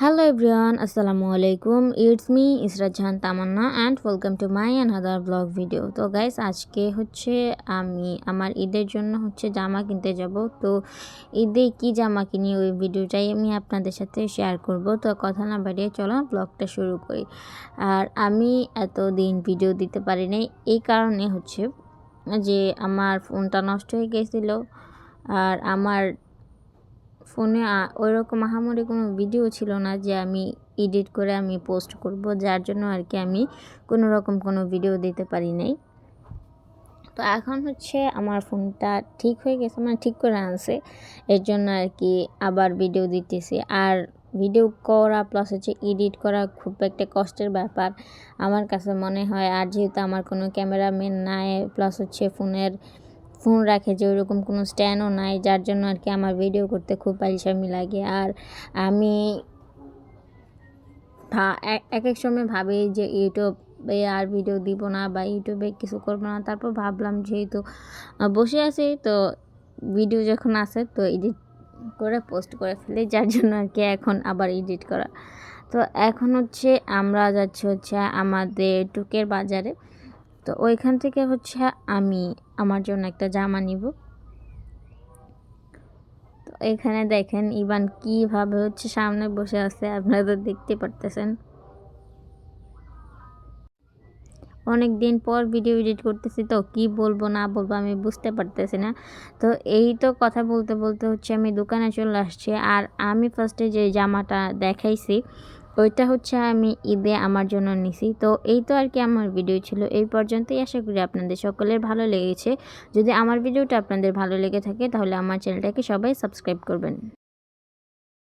Hello everyone আসসালামু আলাইকুম it's me Israt Jahan Tamanna and welcome to my another blog video তো guys আজকে হচ্ছে আমি আমার ঈদের জন্য হচ্ছে জামা কিনতে যাব। তো ঈদে কি জামা কিনি ওই ভিডিওটাই আমি আপনাদের সাথে শেয়ার করব। তো কথা না বাড়িয়ে চলো ব্লগটা শুরু করি। আর আমি এত দিন ভিডিও দিতে পারি নাই এই কারণে হচ্ছে যে আমার ফোনটা নষ্ট হয়ে গেছিল। আর আমার ফোনে ওই রকম আহামরি কোনো ভিডিও ছিল না যে আমি এডিট করে আমি পোস্ট করব, যার জন্য আর কি আমি কোনো রকম কোনো ভিডিও দিতে পারি নাই। তো এখন হচ্ছে আমার ফোনটা ঠিক হয়ে গেছে মানে ঠিক করে আনছে। এর জন্য আর কি আবার ভিডিও দিতেছি। আর ভিডিও করা প্লাস হচ্ছে এডিট করা খুব একটা কষ্টের ব্যাপার আমার কাছে মনে হয়। আর যেহেতু আমার কোনো ক্যামেরাম্যান নাই প্লাস হচ্ছে ফোনের ফোন রাখে যে ওইরকম কোনো স্ট্যান্ডও নাই, যার জন্য আর কি আমার ভিডিও করতে খুব পারিশ্রমি লাগে। আর আমি এক এক সময় ভাবি যে ইউটিউবে আর ভিডিও দিব না বা ইউটিউবে কিছু করব না। তারপর ভাবলাম যেহেতু বসে আছি, তো ভিডিও যখন আসে তো এডিট করে পোস্ট করে ফেলি, যার জন্য আর কি এখন আবার এডিট করা। তো এখন হচ্ছে, আমরা যাচ্ছি হচ্ছে আমাদের টুকের বাজারে। তো ওইখান থেকে হচ্ছে আমি আমার জন্য একটা জামা নিব। তো এখানে দেখেন ইবান কীভাবে হচ্ছে সামনে বসে আছে, আপনারা তো দেখতে পারতেছেন। অনেক দিন পর ভিডিও এডিট করতেছি তো কি বলব, না বলব আমি বুঝতে পারতেছি না। তো এই তো কথা বলতে বলতে হচ্ছে আমি দোকানে চলে আসছি, আর আমি ফার্স্টে যে জামাটা দেখাইছি ওইটা হচ্ছে আমি ঈদে আমার জন্য নিছি। তো এই তো আর কি আমার ভিডিও ছিল। এই পর্যন্তই আশা করি আপনাদের সকলের ভালো লেগেছে। যদি আমার ভিডিওটা আপনাদের ভালো লেগে থাকে, তাহলে আমার চ্যানেলটাকে সবাই সাবস্ক্রাইব করবেন।